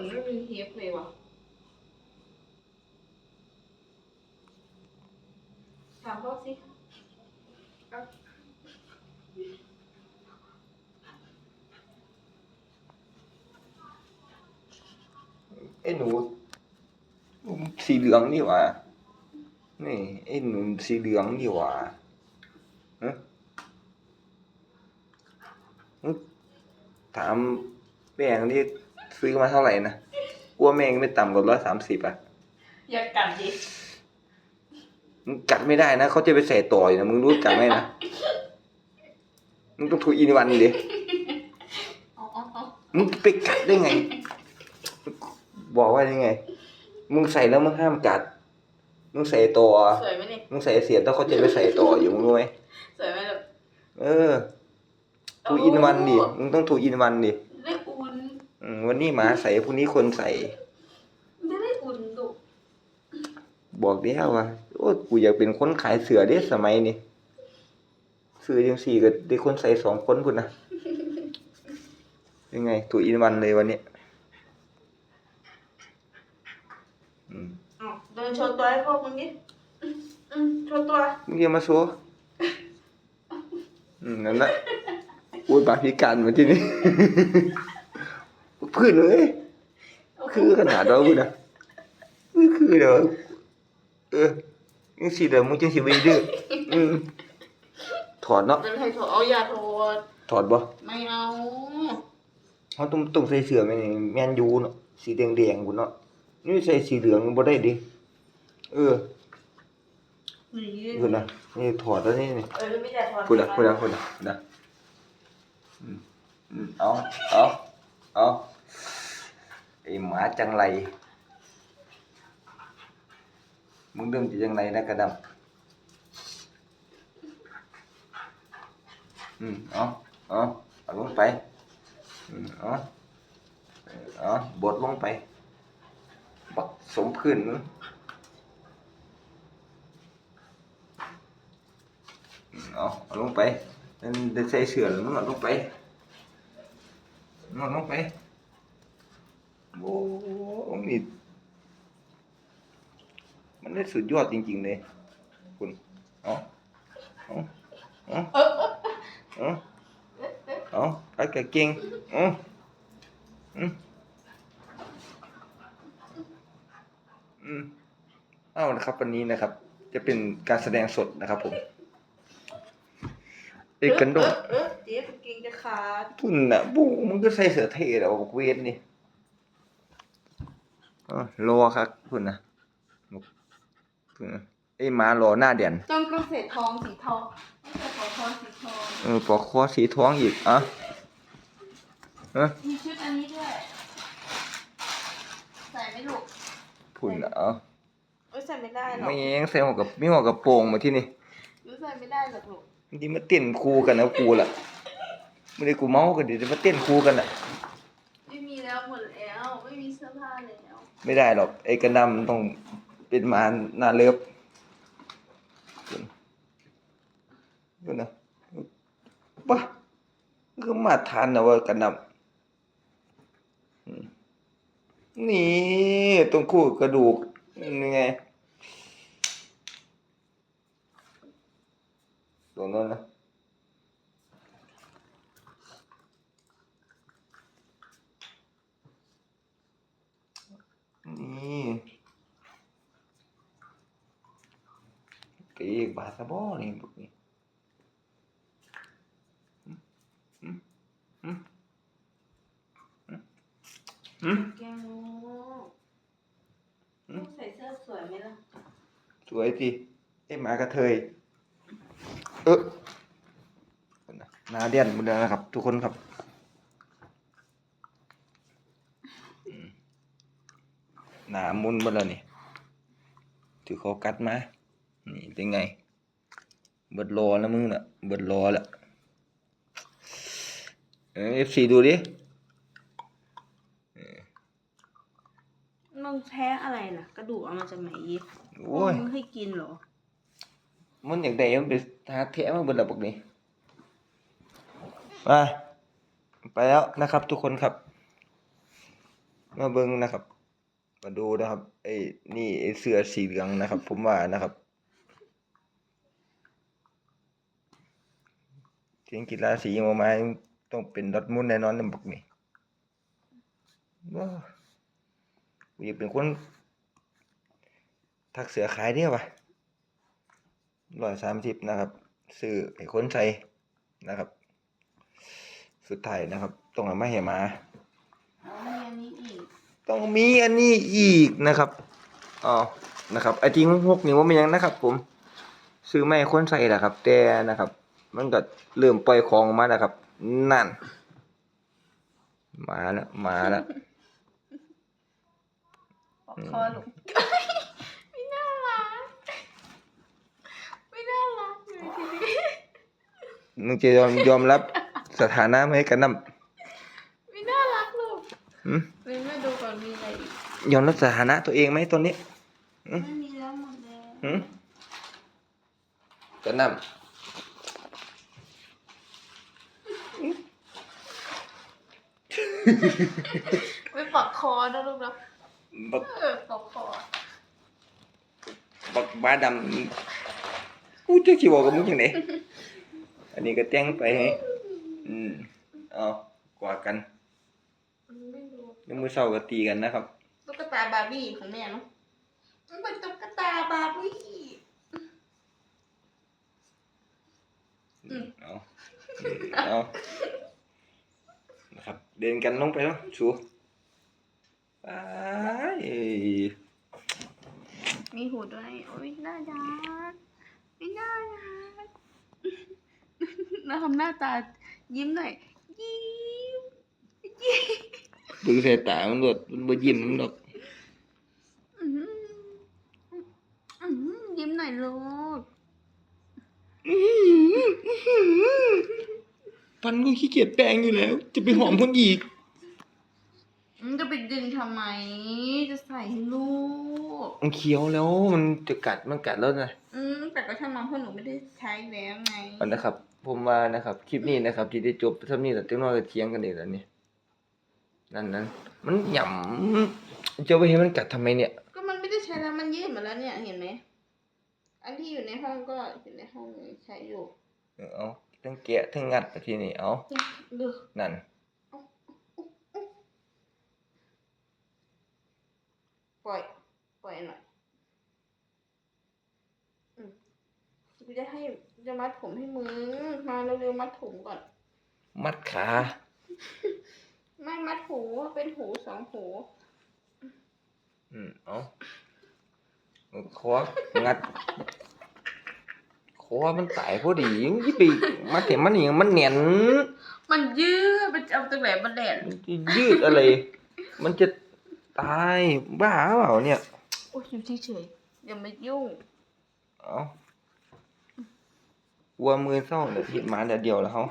มือนไม่มีเทปเลยว่ะถามเขาสิไอ้หนูสีเหลืองนี่หว่านี่ไอ้หนูสีเหลืองนี่หว่าะถามแม่งที่ ซื้อมาเท่าไหร่นะกลัวแม่งไม่ต่ำกว่าร้อยสามสิบอะ อยากกัดดิมึงกัดไม่ได้นะเขาจะไปใส่ต่ออยู่นะมึงรู้จักไหมนะมึงต้องถูกอินวันดิเอาเอาเอามึงไปกัดได้ไง บอกว่ายังไง มึงใส่แล้วมึงห้ามกัด มึงใส่ต่อสวยไหมเนี่ยมึงใส่เสียแล้วเขาจะไปใส่ต่ออยู่มึงรู้ไหมสวยไหมแบบเออ ถูอินวันดิมึงต้องถูอินวันดิได้อุ่นอืม วันนี้หมาใส่พรุ่งนี้คนใส่ไม่ได้อุ่นดุบอกเดียวว่าโอ้กูอยากเป็นคนขายเสือเด้สมัยนี้เสือยังสี่ก็ได้คนใส่สองคนพุ่นนะยังไงถูอินวันเลยวันนี้อืมอ้าวเดินโชว์ตัวให้พวกมึงดิอืมอืมโชว์ตัวมึงอย่ามาโชว์อืมนั่นแหละอุ้ยบาพิการมาที่นี่ พื้นเลยคือขนาดเราพุ่นนะคือคือเด้อเออยังสิเด้อมึงจังสิไปดื้ออืมถอดเนาะเดินให้โทรเอาอย่าโทรถอดบ่ไม่เอาเขาต้องต้องใส่เสื้อแม่นแม่นยูเนาะสีแดงๆพุ่นเนาะนี่ใส่สีเหลืองบ่ได้ดิเออนี่พุ่นน่ะนี่ถอดแล้วนี่นี่เออไม่ได้ถอดพุ่นน่ะพุ่นน่ะพุ่นน่ะพุ่นน่ะอืมอืมเอาเอาเอา ไอหมาจังไร มึงเริ่มจะจังไรนะกระดำอืมเอาเอเอาลงไปอืมเอาเอบดลงไป บักสมพื้นมึงเอาเอาลงไปนั่นใส่เสื้อมึงเอาลงไปมึงเอาลงไป โอ้มีมันได้สุดยอดจริง ๆ เลย คุณเอาเอาเอาเอาเอาไปกับเก่งเอาอืมอืมเอานะครับ วันนี้นะครับ จะเป็นการแสดงสดนะครับผมเอกกันโดเอดอเออเจ๊กางเกงจะขาดทุนน่ะบูมึงก็ใส่เสื้อเท่แล้วบอกเวทนี่ อ๋อรอครับทุนนะทุนนะไอ้หมารอหน้าเด่นต้องต้องเศษทองสีทองไม่ใช่ของทองสีทองเออปอกคอสีท้องอีกอะเออมีชุดอันนี้ด้วย ใส่ไม่ลูกพุ่นน่ะเอะเอ้ยใส่ไม่ได้หรอกไม่เองใส่หัวกับไม่หัวกับโปรงมาที่นี่รู้ใส่ไม่ได้หรอกลูกจริงๆมาเต้นคู่กันนะกูล่ะไม่ได้กูเมากันดิจะมาเต้นคู่กันอะ ไม่มีแล้วหมดแล้ว ไม่มีเสื้อผ้าแล้ว ไม่ได้หรอก ไอ้กระดำมันต้องเป็นมาหน้าเลิฟดูนะปะก็มาทานนะว่ากระดำอืมนี่ตรงคู่กระดูกยังไงตรงนั้นนะ นี่ปีกบาสะบอนี่พวกนี้อืมอืมอืมอืมแกงโมอืมใส่เสื้อสวยไหมล่ะ สวยสิไอ้หมากระเทย เออหนาเดียนหมดแล้วนะครับ ทุกคนครับอืม หนามุนหมดแล้วนี่ถือเขากัดมา นี่เป็นไง เบิดรอแล้วมึงน่ะ เบิดรอแล้วเอฟซีดูดิมึงแพ้อะไรล่ะ กระดูกเอามาจากไหนอีกโอ้ยมึงให้กินเหรอ มันอยากได้มันไปหาแทะมาเบิดแล้วบอกนี้ไปไปแล้วนะครับทุกคนครับไปมาเบิ่งนะครับ มาดูนะครับไอ้นี่ไอ้เสื้อสีเหลืองนะครับ ผมว่านะครับเทีงกีฬาสีออกมาต้องเป็นดอร์ทมุนแน่นอนนะบักนี่ว้าวอยากเป็นคนทักเสือขายเดียวะร้อยสามสิบนะครับซื้อให้คนใส่นะครับ สุดท้ายนะครับต้องเอามาให้หมาเอามีอันนี้อีก ต้องมีอันนี้อีกนะครับอ๋อนะครับไอจริงพวกนี้ว่ามันยังนะครับ ผม ซื้อไม่ให้คนใส่แหละครับ แต่นะครับ มันก็เริ่มปล่อยของออกมาแล้วครับ นั่น มาแล้วมาแล้วปอกคอลูกไม่น่ารักไม่น่ารักเลยทีนี้มึงจะยอมยอมรับสถานะไหมกันน้ไม่น่ารักลูกำหืมเล ยอมรับสถานะตัวเองไหมตอนนี้อืมไม่มีแล้วหมดแล้วหืมกันน้ไม่ปอกคอนะลูกนะำบักเออปอกคอบักบ้าดำกูจะขี้บอกกับมึงจังไดอันนี้ก็แต่งไปให้อืมเอากว่ากันไม่รู้เดี๋ยวมื้อเช้าก็ตีกันนะครับ ตุ๊กตาบาร์บี้ของแม่เนาะมันเป็นตุ๊กตาบาร์บี้อืมเอาเอานะครับ เดินกันลงไปแล้วชูไปมีหูด้วยโอ้ยน่ารักไม่น่ารักแล้วทำหน้าตายิ้มหน่อยยิ้มยิ้มดูสายตามันโดดมันบ่ยิ้มมันดอก อื้อหืออื้อหือยิ้มหน่อย ลูกฟันกูขี้เกียจแปรงอยู่แล้ว จะไปหอมคนอีกอืมจะไปดึงทำไม จะใส่ให้ลูก มันเคี้ยวแล้วมันจะกัดมันกัดแล้วนะอืมแต่ก็ช่างน้องเพราะหนูไม่ได้ใช้แล้วไง เอานะครับ ผมว่านะครับ คลิปนี้นะครับ ที่ได้จบเท่านี้แต่เจ้าน้อยก็เถียงกันอีกแล้วนี่นั่นนั้นมันหย่ำจะไปให้มันกัดทำไมเนี่ย ก็มันไม่ได้ใช้แล้วมันยืดหมดแล้วเนี่ยเห็นไหม อันที่อยู่ในห้องก็อยู่ในห้องใช้อยู่เออเอาทั้งแกะทั้งงัดไปทีนี่เอาดูนั่นปล่อยปล่อยหน่อยอืมกูจะให้จะมัดผมให้มึงมาเร็วๆมัดผมก่อน มัดขา ไม่มัดหูเป็นหูสองหู อืม เอา คองัดคอมันตายพอดียังยี่ปีมัดเห็นมันอย่างมันเหนียนมันยืดมันจะเอาตรงไหนมาแดดมันจะยืดอะไร มันจะตายบ้าเปล่าเนี่ยโอ้ยอยู่เฉยๆอย่ามายุ่งเอาวัวมือเศร้าเดี๋ยวผิดหมาเดี๋ยวเดียวแล้วเขา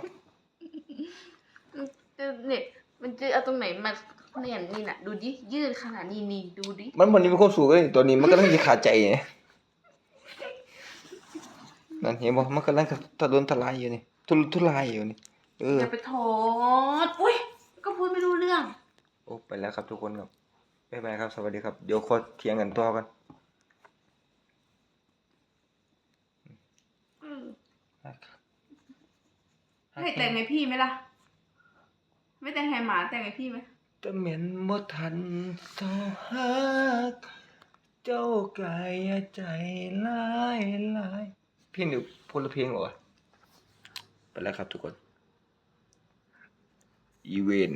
มันจะเนี่ยมันจะเอาตรงไหนมา เนี่ยนี่น่ะ ดูดิยืดขนาดนี้นี่ดูดิมันวันนี้มีความสุขเลยตัวนี้มันกำลังจะขาดใจไงนั่นเห็นบ่มันกำลังทะลุนทลายอยู่นี่ทุลุทุลายอยู่นี่เอออย่าไปถอดอุ้ยก็พูดไม่รู้เรื่องโอ้ไปแล้วครับทุกคนครับบ๊ายบายครับ สวัสดีครับ เดี๋ยวขอเถียงกันต่อกันอืมให้แต่งให้พี่ไหมล่ะ ไม่แต่งให้หมาแต่งให้พี่ไหม ต่เหม็นบ่ทันสอหัก เจ้ากายใจลายลายพี่นิวพลเพลงเหรอวะไปแล้วครับทุกคน อีเวน